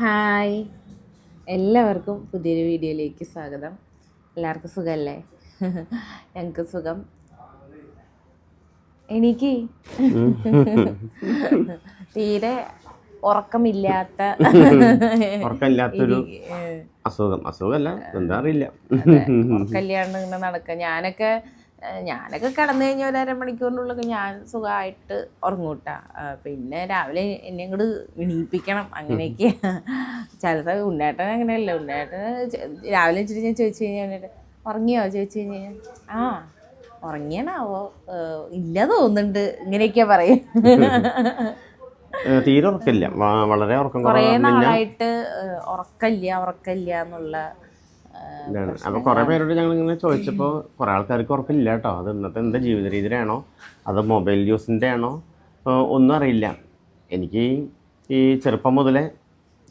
Hi. എല്ലാവർക്കും പുതിയൊരു വീഡിയോയിലേക്ക് സ്വാഗതം. എല്ലാവർക്കും സുഖമല്ലേ? ഞങ്ങൾക്ക് സുഖം. എനിക്ക് തീരെ ഉറക്കമില്ലാത്ത ഉറക്കമില്ലാത്തൊരു അസുഖം. അസുഖമല്ല എന്താ അറിയില്ല. ഉറക്കമില്ലാണ്ട് ഇങ്ങനെ നടക്കുക ഞാനൊക്കെ ഞാനൊക്കെ കിടന്നു കഴിഞ്ഞാൽ ഒരു അരമണിക്കൂറിനുള്ളിൽ ഞാൻ സുഖമായിട്ട് ഉറങ്ങൂട്ട. പിന്നെ രാവിലെ എന്നെ ഇങ്ങോട്ട് എണീപ്പിക്കണം അങ്ങനെയൊക്കെ. ചിലത് ഉണ്ണേട്ടൻ അങ്ങനെയല്ല. ഉണ്ണേട്ടൻ രാവിലെ വെച്ചിട്ട് ഞാൻ ചോദിച്ചു കഴിഞ്ഞാൽ ഉണ്ണേട്ടൻ, ഉറങ്ങിയോ? ചോദിച്ചു കഴിഞ്ഞാൽ ആ ഉറങ്ങിയനാവോ ഏഹ് ഇല്ല തോന്നുന്നുണ്ട്. ഇങ്ങനെയൊക്കെയാ പറയും. തീരെ ഉറക്കില്ല. വളരെ ഉറക്കം കുറേ നാളായിട്ട് ഉറക്കല്ല ഉറക്കല്ല എന്നുള്ള ഇതാണ്. അപ്പൊ കൊറേ പേരോട് ഞങ്ങൾ ഇങ്ങനെ ചോദിച്ചപ്പോ കൊറേ ആൾക്കാർക്ക് ഉറപ്പില്ല കേട്ടോ അത് ഇന്നത്തെ എന്താ ജീവിത രീതിയിലാണോ? അത് മൊബൈൽ യൂസിന്റെ ആണോ ഒന്നും അറിയില്ല. എനിക്ക് ഈ ചെറുപ്പം മുതലേ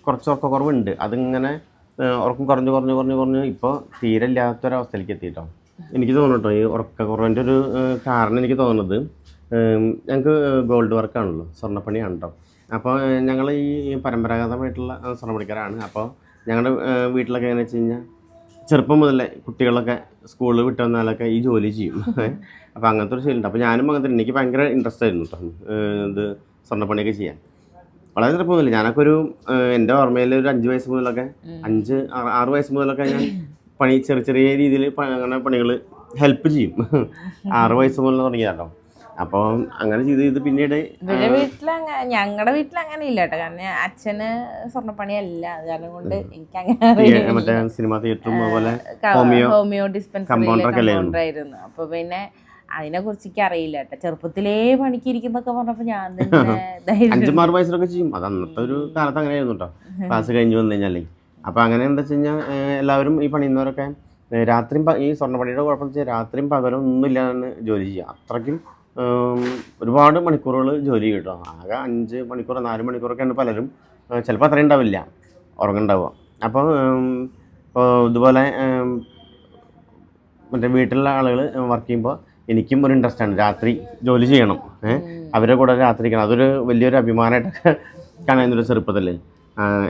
കുറച്ച് ഉറക്കക്കുറവുണ്ട്. അതിങ്ങനെ ഉറക്കം കുറഞ്ഞു കുറഞ്ഞു കുറഞ്ഞു കുറഞ്ഞു ഇപ്പോൾ തീരെ ഇല്ലാത്തൊരവസ്ഥയിലേക്ക് എത്തിയിട്ടോ. എനിക്ക് തോന്നുന്നു ഈ ഉറക്കക്കുറവിന്റെ ഒരു കാരണം എനിക്ക് തോന്നുന്നത് ഞങ്ങൾക്ക് ഗോൾഡ് വർക്കാണല്ലോ. സ്വർണപ്പണിയാണ് കേട്ടോ അപ്പോൾ ഞങ്ങൾ ഈ പരമ്പരാഗതമായിട്ടുള്ള സ്വർണപ്പണിക്കാരാണ്. അപ്പോൾ ഞങ്ങളുടെ വീട്ടിലൊക്കെ എങ്ങനെ വെച്ച് കഴിഞ്ഞാൽ ചെറുപ്പം മുതലേ കുട്ടികളൊക്കെ സ്കൂളിൽ വിട്ട് വന്നാലൊക്കെ ഈ ജോലി ചെയ്യും. അപ്പോൾ അങ്ങനത്തെ ഒരു ശീലമുണ്ട് അപ്പോൾ ഞാനും അങ്ങനത്തെ എനിക്ക് ഭയങ്കര ഇൻട്രസ്റ്റ് ആയിരുന്നു കേട്ടോ ഇത് സ്വർണപ്പണിയൊക്കെ ചെയ്യാൻ. വളരെ ചെറുപ്പം മുതൽ ഞാനൊക്കെ ഒരു എന്റെ ഓർമ്മയിൽ ഒരു അഞ്ച് വയസ്സ് മുതലൊക്കെ അഞ്ച് ആറ് ആറ് വയസ്സ് മുതലൊക്കെ ഞാൻ പണി ചെറിയ ചെറിയ രീതിയിൽ അങ്ങനെ പണികൾ ഹെൽപ്പ് ചെയ്യും. ആറ് വയസ്സ് മുതൽ തുടങ്ങിയതാട്ടോ. അപ്പോൾ അങ്ങനെ ചെയ്ത് ചെയ്ത് പിന്നീട് ഇവരുടെ വീട്ടിൽ ഞങ്ങളുടെ വീട്ടിൽ അങ്ങനെ ഇല്ല കേട്ടോ കാരണം അച്ഛന് സ്വർണപ്പണിയല്ല. അത് കാരണം കൊണ്ട് എനിക്ക് അങ്ങനെ മറ്റേ സിനിമ തിയേറ്ററും അതുപോലെ ഹോമിയോ ഹോമിയോ ഡിസ്പെൻസറി ആയിരുന്നു അപ്പൊ പിന്നെ അതിനെ കുറിച്ച് എനിക്ക് അറിയില്ല കേട്ടോ ചെറുപ്പത്തിലേ പണിക്ക് ഇരിക്കുന്നൊക്കെ പറഞ്ഞപ്പോ ഞാൻ തന്നെ ധൈര്യം അഞ്ചും ആറ് വയസ്സിലൊക്കെ ചെയ്യും. അത് അന്നത്തെ ഒരു കാലത്ത് അങ്ങനെ ആയിരുന്നു കേട്ടോ ക്ലാസ് കഴിഞ്ഞ് വന്നു കഴിഞ്ഞാലേ. അപ്പൊ അങ്ങനെ എന്താ വെച്ച് കഴിഞ്ഞാൽ എല്ലാവരും ഈ പണിയുന്നവരൊക്കെ രാത്രിയും ഈ സ്വർണപ്പണിയുടെ കുഴപ്പം വെച്ചാൽ രാത്രിയും പകലും ഒന്നും ഇല്ലാതെ ജോലി ചെയ്യുക. അത്രയ്ക്കും ഒരുപാട് മണിക്കൂറുകൾ ജോലി കിട്ടും. ആകെ അഞ്ച് മണിക്കൂർ നാല് മണിക്കൂറൊക്കെയാണ് പലരും ചിലപ്പോൾ അത്രയും ഉണ്ടാവില്ല ഉറങ്ങുണ്ടാവുക അപ്പോൾ ഇതുപോലെ മറ്റേ വീട്ടിലുള്ള ആളുകൾ വർക്ക് ചെയ്യുമ്പോൾ എനിക്കും ഒരു ഇൻട്രസ്റ്റ് ആണ് രാത്രി ജോലി ചെയ്യണം അവരെ അവരുടെ കൂടെ രാത്രി ഇരിക്കണം അതൊരു വലിയൊരു അഭിമാനമായിട്ടൊക്കെ ഒരു ചെറുപ്പത്തിൽ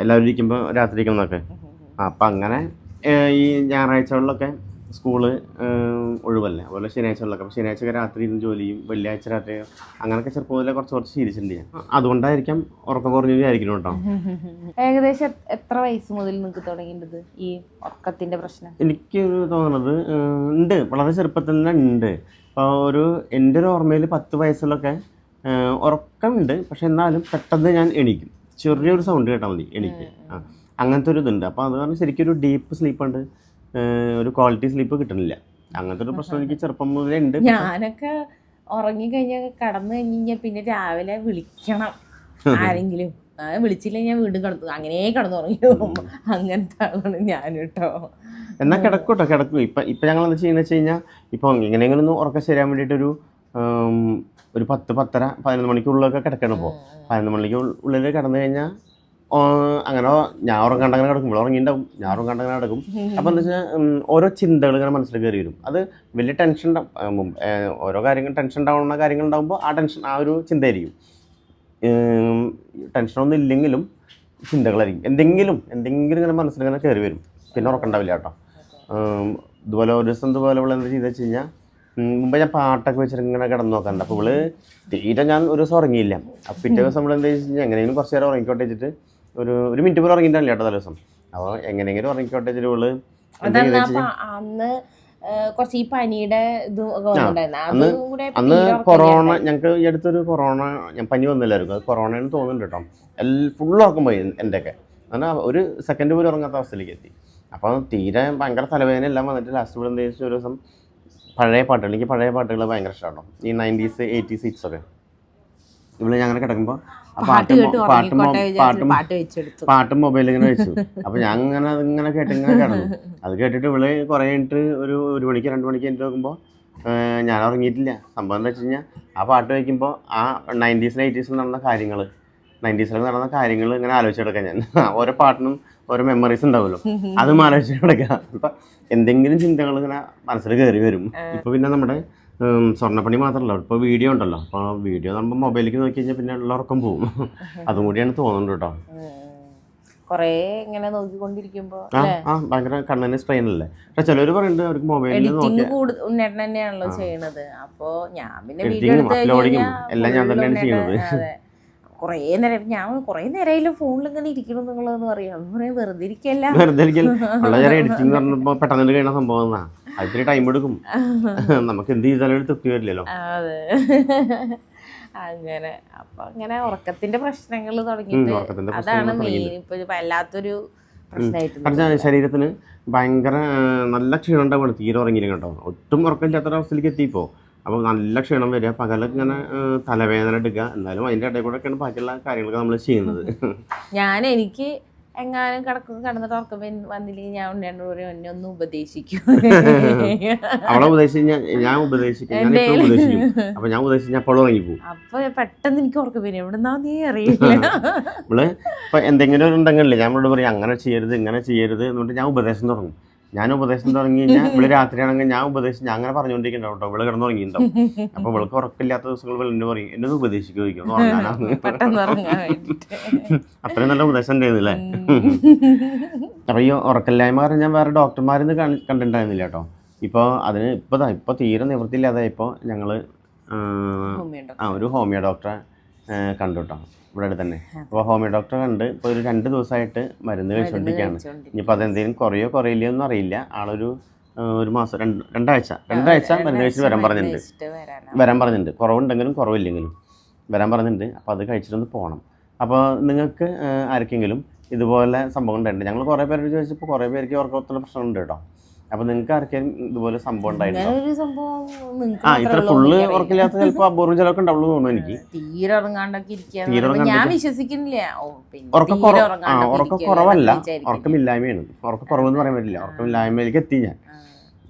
എല്ലാവരും ഇരിക്കുമ്പോൾ രാത്രി ഇരിക്കണം എന്നൊക്കെ. അപ്പം അങ്ങനെ ഈ ഞായറാഴ്ചകളിലൊക്കെ സ്കൂൾ ഒഴിവല്ലേ? അതുപോലെ ശനിയാഴ്ചകളിലൊക്കെ അപ്പോൾ ശനിയാഴ്ച രാത്രി ഇരുന്ന് ജോലി ചെയ്യും വെള്ളിയാഴ്ച രാത്രി അങ്ങനെയൊക്കെ ചെറുപ്പം മുതലേ കുറച്ച് കുറച്ച് ശീലിച്ചിട്ടുണ്ട് ഞാൻ. അതുകൊണ്ടായിരിക്കാം ഉറക്കം കുറഞ്ഞായിരിക്കും കേട്ടോ. ഏകദേശം എത്ര വയസ്സ് മുതൽ നിങ്ങൾക്ക് തുടങ്ങിയത് ഈ ഉറക്കത്തിന്റെ പ്രശ്നം? എനിക്ക് തോന്നുന്നത് ഉണ്ട്. വളരെ ചെറുപ്പത്തിൽ തന്നെ ഉണ്ട്. അപ്പോൾ ഒരു എന്റെ ഒരു ഓർമ്മയിൽ പത്ത് വയസ്സിലൊക്കെ ഉറക്കമുണ്ട്. പക്ഷെ എന്നാലും പെട്ടെന്ന് ഞാൻ എണീക്കും. ചെറിയൊരു സൗണ്ട് കേട്ടാൽ മതി എണീക്ക്. ആ അങ്ങനത്തെ ഒരു ഇതുണ്ട്. അപ്പോൾ അത് കാരണം ശരിക്കും ഒരു ഡീപ്പ് സ്ലീപ്പ് ഉണ്ട്. ഒരു ക്വാളിറ്റി സ്ലീപ്പ് കിട്ടണില്ല. അങ്ങനത്തെ ഒരു പ്രശ്നം എനിക്ക് ചെറുപ്പം മുതലേ ഉണ്ട്. ഞാനൊക്കെ ഉറങ്ങിക്കഴിഞ്ഞാൽ കടന്നു കഴിഞ്ഞാൽ പിന്നെ രാവിലെ വിളിക്കണം. ആരെങ്കിലും. ആ, വിളിച്ചില്ലെങ്കിൽ ഞാൻ വീണ്ടും കിടന്നു. അങ്ങനെ കിടന്നു ഉറങ്ങി അങ്ങനത്തെ ആളാണ് ഞാൻ കേട്ടോ എന്നാൽ കിടക്കും. കേട്ടോ കിടക്കും ഇപ്പം ഇപ്പം ഞങ്ങൾ എന്താ ചെയ്യുന്നത് വെച്ച് കഴിഞ്ഞാൽ ഇപ്പൊ എങ്ങനെയെങ്കിലും ഒന്ന് ഉറക്കം ശരിയാൻ വേണ്ടിയിട്ടൊരു ഒരു പത്ത് പത്തര പതിനൊന്ന് മണിക്കുള്ളിലൊക്കെ കിടക്കണം ഇപ്പോൾ പതിനൊന്ന് മണിക്ക് ഉള്ളിൽ കിടന്നു കഴിഞ്ഞാൽ അങ്ങനെ ഞാൻ ഉറങ്ങാണ്ട് അങ്ങനെ കിടക്കും. ഇവിടെ ഉറങ്ങിണ്ടാവും ഞാൻ ഉറങ്ങാണ്ട് അങ്ങനെ കിടക്കും അപ്പോൾ എന്താ വെച്ചാൽ ഓരോ ചിന്തകൾ ഇങ്ങനെ മനസ്സിൽ കയറി വരും. അത് വലിയ ടെൻഷൻ ഓരോ കാര്യങ്ങൾ ടെൻഷൻ ഉണ്ടാവുന്ന കാര്യങ്ങൾ ഉണ്ടാകുമ്പോൾ ആ ടെൻഷൻ ആ ഒരു ചിന്തയായിരിക്കും. ടെൻഷനൊന്നും ഇല്ലെങ്കിലും ചിന്തകളായിരിക്കും. എന്തെങ്കിലും എന്തെങ്കിലും ഇങ്ങനെ മനസ്സിൽ ഇങ്ങനെ കയറി വരും. പിന്നെ ഉറക്കണ്ടാവില്ല കേട്ടോ. ഇതുപോലെ ഒരു ദിവസം ഇതുപോലെ ഇവിടെ എന്താ ചെയ്തെന്ന് വെച്ച് കഴിഞ്ഞാൽ മുമ്പേ മുമ്പ് ഞാൻ പാട്ടൊക്കെ വെച്ചിട്ട് ഇങ്ങനെ കിടന്നു നോക്കാറുണ്ട്. അപ്പോൾ ഇവൾ തീരെ ഞാൻ ഒരു ദിവസം ഉറങ്ങിയില്ല. അപ്പോൾ പിറ്റേ ദിവസം നമ്മൾ എന്താ വെച്ച് കഴിഞ്ഞാൽ എങ്ങനെയെങ്കിലും കുറച്ച് നേരം ഉറങ്ങിക്കോട്ടെ വെച്ചിട്ട് ഒരു ഒരു മിനിറ്റ് പോലും ഇറങ്ങിയിട്ടില്ല കേട്ടോ തലേ ദിവസം അപ്പോൾ എങ്ങനെയെങ്കിലും ഇറങ്ങിക്കോട്ടെ അപ്പൊ അന്ന് കുറച്ച് ഈ പനിയുടെ ഇത് അന്ന് അന്ന് കൊറോണ. ഞങ്ങൾക്ക് ഈ അടുത്തൊരു കൊറോണ ഞാൻ പനി വന്നില്ലായിരുന്നു. അത് കൊറോണയെന്ന് തോന്നുന്നുണ്ട് കേട്ടോ. എല്ലാം ഫുൾ ഉറക്കം പോയി എന്റെയൊക്കെ എന്നാൽ ഒരു സെക്കൻഡ് പോലും ഇറങ്ങാത്ത അവസ്ഥയിലേക്ക് എത്തി. അപ്പോൾ തീരെ ഭയങ്കര തലവേദന എല്ലാം വന്നിട്ട് ലാസ്റ്റ് ഇവിടെ എന്താ ചോദിച്ചാൽ ഒരു ദിവസം പഴയ പാട്ടുകൾ എനിക്ക് പഴയ പാട്ടുകൾ ഭയങ്കര ഇഷ്ടമാണോ. ഈ നയന്റീസ് എയ്റ്റീസ് ഹിറ്റ്സ് ഒക്കെ. ഇവിടെ ഞങ്ങനെ കിടക്കുമ്പോൾ പാട്ട് മൊബൈലിൽ ഇങ്ങനെ വെച്ചു. അപ്പൊ ഞാൻ അങ്ങനെ അതിങ്ങനെ കേട്ട് ഇങ്ങനെ കിടന്നു. അത് കേട്ടിട്ട് ഇവൾ കുറെ കഴിഞ്ഞിട്ട് ഒരു ഒരു മണിക്ക് രണ്ട് മണിക്ക് എനിക്ക് നോക്കുമ്പോൾ ഞാൻ ഉറങ്ങിയിട്ടില്ല. സംഭവം എന്താ വെച്ച് കഴിഞ്ഞാൽ ആ പാട്ട് വയ്ക്കുമ്പോൾ ആ നയന്റീസിലും എയ്റ്റീസിലും നടന്ന കാര്യങ്ങൾ നയന്റീസിലൊക്കെ നടന്ന കാര്യങ്ങൾ ഇങ്ങനെ ആലോചിച്ചെടുക്കാം ഞാൻ. ഓരോ പാട്ടിനും ഓരോ മെമ്മറീസ് ഉണ്ടാവുമല്ലോ അതും ആലോചിച്ച് കിടക്കുക അപ്പം എന്തെങ്കിലും ചിന്തകൾ ഇങ്ങനെ മനസ്സിൽ കയറി വരും. ഇപ്പോൾ പിന്നെ നമ്മുടെ സ്വർണപ്പണി മാത്രമല്ല ഇപ്പോൾ വീഡിയോ ഉണ്ടല്ലോ. അപ്പോൾ വീഡിയോ നമ്മൾ മൊബൈലിലേക്ക് നോക്കി കഴിഞ്ഞാൽ പിന്നെ ഉള്ള ഉറക്കം പോകും അതും കൂടിയാണ് തോന്നുന്നത് കേട്ടോ. കുറേ ഇങ്ങനെ നോക്കിക്കൊണ്ടിരിക്കുമ്പോ ആ ഭയങ്കര കണ്ണിന് സ്ട്രെയിൻ അല്ലേ പക്ഷെ ചിലർ പറയുന്നുണ്ട് അവർക്ക് മൊബൈലിൽ ഉണ്ണേട്ടൻ തന്നെയാണല്ലോ ചെയ്യണത്. അപ്പൊ ഞാൻ പിന്നെ വീഡിയോ എല്ലാം ഞാൻ തന്നെയാണ് ചെയ്യുന്നത്. കുറേ നേരം ഞാൻ കുറേ നേരമായാലും ഫോണിൽ ഇങ്ങനെ ഇരിക്കണം എന്നുള്ളതെന്ന് പറയാം. വെറുതെ ഇരിക്കല്ല. വെറുതെ ഇരിക്കൽ ഉള്ള എഡിറ്റിംഗ് പറഞ്ഞപ്പോൾ പെട്ടെന്ന് കഴിയുന്ന സംഭവം എന്നാ അതിന് ടൈം എടുക്കും. നമുക്ക് എന്ത് ചെയ്താലും തൃപ്തി വരില്ലല്ലോ. അതെ. അങ്ങനെ. അപ്പൊ അങ്ങനെ ഉറക്കത്തിന്റെ പ്രശ്നങ്ങൾ തുടങ്ങി തുടങ്ങിയിട്ട് അതാണ് മെയിൻ ഇപ്പൊ വല്ലാത്തൊരു ശരീരത്തിന് ഭയങ്കര നല്ല ക്ഷീണം ഉണ്ടാവുകയാണ് തീരെ ഉറങ്ങിയില്ല കേട്ടോ ഒട്ടും ഉറക്കമില്ലാത്തൊരവസ്ഥയിലേക്ക് എത്തിയപ്പോൾ അപ്പോൾ നല്ല ക്ഷീണം വരിക പകലൊക്കെ ഇങ്ങനെ തലവേദന എടുക്കുക. എന്നാലും അതിന്റെ ഇടയിൽ കൂടെ ഒക്കെയാണ് ബാക്കിയുള്ള കാര്യങ്ങളൊക്കെ നമ്മൾ ചെയ്യുന്നത്. ഞാൻ എനിക്ക് എങ്ങാനും കിടക്കും കിടന്നിട്ട് ഉറക്കം വന്നില്ലെങ്കിൽ ഞാൻ ഉണ്ണേണ്ട പറയും എന്നെ ഒന്ന് ഉപദേശിക്കും. അവളെ ഉപദേശിച്ച് ഞാൻ ഉപദേശിക്കും. ഞാൻ ഉപദേശിക്കും. അപ്പോൾ ഞാൻ ഉപദേശിച്ച് ഞാൻ ഉറങ്ങി പോകും അപ്പൊ പെട്ടെന്ന് എനിക്ക് ഉറക്കം വരും. എവിടെന്നാ നീ അറിയില്ല. നമ്മൾ ഇപ്പൊ എന്തെങ്കിലും ഉണ്ടെങ്കിലേ ഞാൻ ഇവിടെ പറയും അങ്ങനെ ചെയ്യരുത് ഇങ്ങനെ ചെയ്യരുത് എന്നിട്ട് ഞാൻ ഉപദേശം തുടങ്ങും. ഞാൻ ഉപദേശം തുടങ്ങി കഴിഞ്ഞാൽ ഇവിടെ രാത്രിയാണെങ്കിൽ ഞാൻ ഉപദേശം ഞാൻ അങ്ങനെ പറഞ്ഞുകൊണ്ടിരിക്കണ്ടാവും കേട്ടോ. ഇവിടെ കിടന്ന് തുടങ്ങിയിട്ടുണ്ടാവും അപ്പൊ ഇവൾക്ക് ഉറക്കില്ലാത്ത ദിവസങ്ങൾ ഇവൾ എന്നെ പറയും എന്നത് ഉപദേശിക്കുന്നു ഉപദേശിക്കുമായിരിക്കും അത്രയും നല്ല ഉപദേശം ഉണ്ടായിരുന്നില്ലേ അപ്പൊ ഈ ഉറക്കല്ലായ്മ കാരണം ഞാൻ വേറെ ഡോക്ടർമാരിന്ന് കണ്ടിട്ടുണ്ടായിരുന്നില്ല കേട്ടോ. ഇപ്പോൾ അതിന് ഇപ്പോൾ ഇപ്പോൾ തീരെ നിവൃത്തിയില്ലാതായപ്പോൾ ഞങ്ങൾ ഹോമിയുണ്ടോ ആ ഒരു ഹോമിയോ ഡോക്ടറെ കണ്ടുട്ടോ കണ്ടു കേട്ടോ. ഇവിടെ അടുത്ത് തന്നെ അപ്പോൾ ഹോമിയോ ഡോക്ടർ കണ്ട് ഇപ്പോൾ ഒരു രണ്ട് ദിവസമായിട്ട് മരുന്ന് കഴിച്ചുകൊണ്ടിരിക്കുകയാണ് ഇനിയിപ്പോൾ അതെന്തെങ്കിലും കുറയോ കുറയില്ലയോ ഒന്നും അറിയില്ല. ആളൊരു ഒരു മാസം രണ്ട് രണ്ടാഴ്ച രണ്ടാഴ്ച മരുന്ന് കഴിച്ചിട്ട് വരാൻ പറഞ്ഞിട്ടുണ്ട്. വരാൻ പറഞ്ഞിട്ടുണ്ട്. കുറവുണ്ടെങ്കിലും കുറവില്ലെങ്കിലും വരാൻ പറഞ്ഞിട്ടുണ്ട്. അപ്പോൾ അത് കഴിച്ചിട്ടൊന്ന് പോകണം അപ്പോൾ നിങ്ങൾക്ക് ആർക്കെങ്കിലും ഇതുപോലെ സംഭവം ഉണ്ടായിട്ടുണ്ട്? ഞങ്ങൾ കുറേ പേരോട് ചോദിച്ചപ്പോൾ കുറേ പേർക്ക് ഉറക്കത്തിന്റെ പ്രശ്നമുണ്ട് കേട്ടോ. അപ്പോൾ നിങ്ങൾക്ക് ആർക്കും ഇതുപോലെ സംഭവം നിങ്ങക്ക് ആ ഇത്ര ഫുള്ള്. ഉറക്കില്ലാത്ത ചിലപ്പോൾ അപൂർവം ചിലർക്ക് ഉണ്ടാവുള്ളൂ തോന്നുന്നു എനിക്ക്. തീരെ ഉറങ്ങാണ്ടൊക്കെ ഞാൻ വിശ്വസിക്കുന്നില്ല. ഉറക്കം ഉറക്കം കുറവല്ല. ഉറക്കമില്ലായ്മയാണ് ഉറക്കം കുറവെന്ന് പറയാൻ പറ്റില്ല. ഉറക്കമില്ലായ്മയിലേക്ക് എത്തി ഞാൻ.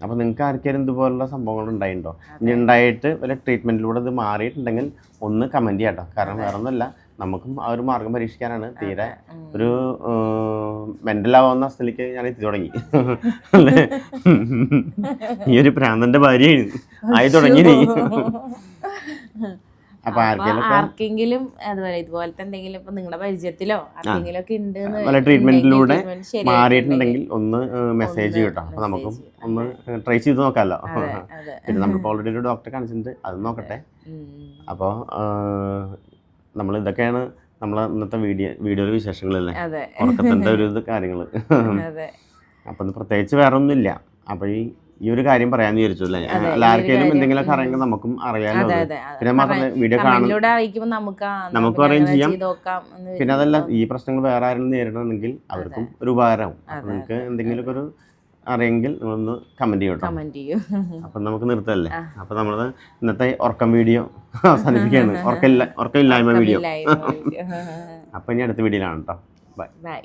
അപ്പൊ നിങ്ങൾക്ക് ആർക്കെങ്കിലും ഇതുപോലുള്ള സംഭവങ്ങൾ ഉണ്ടായിട്ടുണ്ടോ? ഇനി ഉണ്ടായിട്ട് വല്ല ട്രീറ്റ്മെന്റിലൂടെ ഇത് മാറിയിട്ടുണ്ടെങ്കിൽ ഒന്ന് കമന്റ് ചെയ്യാട്ടോ. കാരണം വേറെ ഒന്നുമല്ല നമുക്കും ആ ഒരു മാർഗം പരീക്ഷിക്കാനാണ് തീരെ ഒരു മെന്റലാവുന്ന സ്ഥിതിക്ക് ഞാൻ എത്തി തുടങ്ങി. ഈ ഒരു പ്രാന്തന്റെ ഭാര്യയാണ് ആയി തുടങ്ങി നീ. അപ്പൊ ആർക്കെങ്കിലും അതുപോലെ ഇതുപോലത്തെ എന്തെങ്കിലും ഇപ്പൊ നിങ്ങളുടെ പരിചയത്തിലോ ആർക്കെങ്കിലും ഒക്കെ ഉണ്ട് വല്ല ട്രീറ്റ്മെന്റിലൂടെ മാറിയിട്ടുണ്ടെങ്കിൽ ഒന്ന് മെസ്സേജ് കേട്ടോ അപ്പൊ നമുക്കും ഒന്ന് ട്രൈ ചെയ്ത് നോക്കാമല്ലോ പിന്നെ നമ്മളിപ്പോ ഓൾറെഡി ഒരു ഡോക്ടറെ കാണിച്ചിട്ടുണ്ട്. അത് നോക്കട്ടെ. അപ്പോൾ നമ്മൾ ഇതൊക്കെയാണ് നമ്മളെ ഇന്നത്തെ വീഡിയോ വീഡിയോയിലെ വിശേഷങ്ങളല്ലേ? ഉറക്കത്തിന്റെ ഒരു ഇത് കാര്യങ്ങൾ അപ്പം പ്രത്യേകിച്ച് വേറെ ഒന്നുമില്ല അപ്പോൾ ഈ ഈ ഒരു കാര്യം പറയാന്ന് വിചാരിച്ചു അല്ലേ? അതെ, എന്തെങ്കിലും. അറിയെങ്കിൽ നമുക്കും അറിയാലോ. പിന്നെ മാത്രമല്ല വീഡിയോ കാണും. നമുക്ക് അറിയാൻ ചെയ്യാം. പിന്നെ അതല്ല ഈ പ്രശ്നങ്ങൾ വേറെ ആരെങ്കിലും നേരിടണമെങ്കിൽ അവർക്കും ഒരു ഉപകാരമാവും. നിങ്ങൾക്ക് എന്തെങ്കിലും ഒരു അറിയെങ്കിൽ നിങ്ങളൊന്ന് കമന്റ് ചെയ്യട്ടോ കമന്റ് ചെയ്യൂ. അപ്പം നമുക്ക് നിർത്തല്ലേ? അപ്പൊ നമ്മൾ ഇന്നത്തെ ഉറക്കം വീഡിയോ അവസാനിപ്പിക്കുകയാണ്. ഉറക്കമില്ല ഉറക്കമില്ലായ്മ വീഡിയോ. അപ്പം ഇനി അടുത്ത വീഡിയോയിലാണ് കേട്ടോ ബൈ ബൈ